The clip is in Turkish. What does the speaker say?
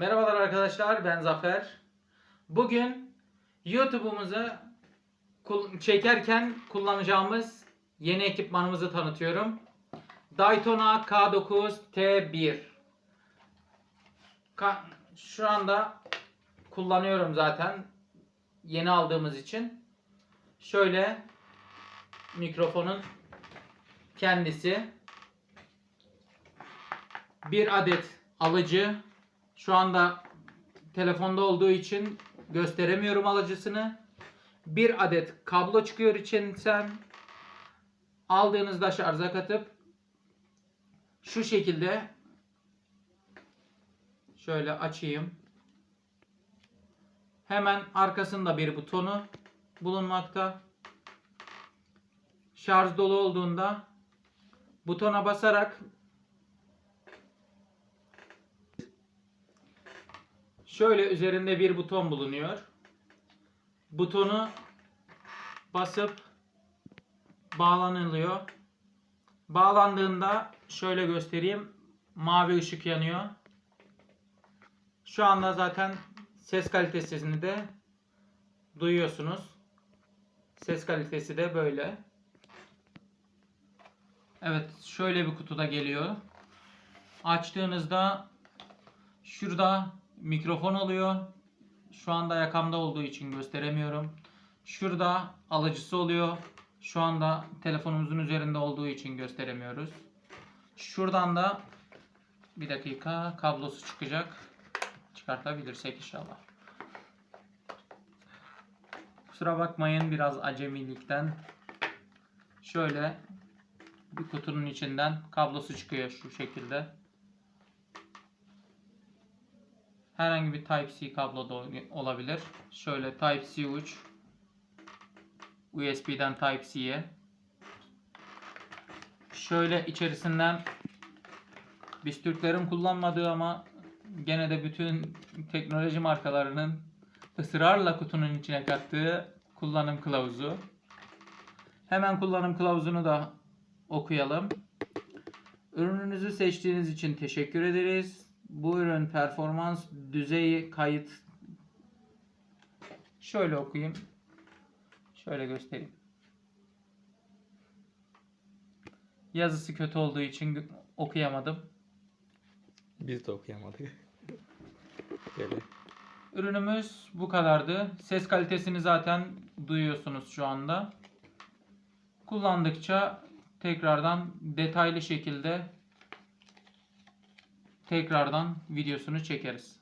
Merhabalar arkadaşlar ben Zafer. Bugün YouTube'umuzu çekerken kullanacağımız yeni ekipmanımızı tanıtıyorum. Daytona K9 T1. Ka- şu anda kullanıyorum zaten yeni aldığımız için. Şöyle mikrofonun kendisi bir adet alıcı şu anda telefonda olduğu için gösteremiyorum alıcısını. Bir adet kablo çıkıyor içinden. Aldığınızda şarja katıp şu şekilde şöyle açayım. Hemen arkasında bir butonu bulunmakta. Şarj dolu olduğunda butona basarak Şöyle üzerinde bir buton bulunuyor. Butonu basıp bağlanılıyor. Bağlandığında şöyle göstereyim. Mavi ışık yanıyor. Şu anda zaten ses kalitesini de duyuyorsunuz. Ses kalitesi de böyle. Evet, şöyle bir kutuda geliyor. Açtığınızda şurada mikrofon oluyor. Şu anda yakamda olduğu için gösteremiyorum. Şurada alıcısı oluyor. Şu anda telefonumuzun üzerinde olduğu için gösteremiyoruz. Şuradan da bir dakika kablosu çıkacak. Çıkartabilirsek inşallah. Kusura bakmayın biraz acemilikten. Şöyle bir kutunun içinden kablosu çıkıyor şu şekilde. Herhangi bir Type-C kablo da olabilir. Şöyle Type-C uç. USB'den Type-C'ye. Şöyle içerisinden biz Türklerin kullanmadığı ama gene de bütün teknoloji markalarının ısrarla kutunun içine kattığı kullanım kılavuzu. Hemen kullanım kılavuzunu da okuyalım. Ürününüzü seçtiğiniz için teşekkür ederiz. Bu ürün performans düzeyi kayıt şöyle okuyayım. Şöyle göstereyim. Yazısı kötü olduğu için okuyamadım. Biz de okuyamadık. Böyle. Ürünümüz bu kadardı. Ses kalitesini zaten duyuyorsunuz şu anda. Kullandıkça tekrardan detaylı şekilde tekrardan videosunu çekeriz.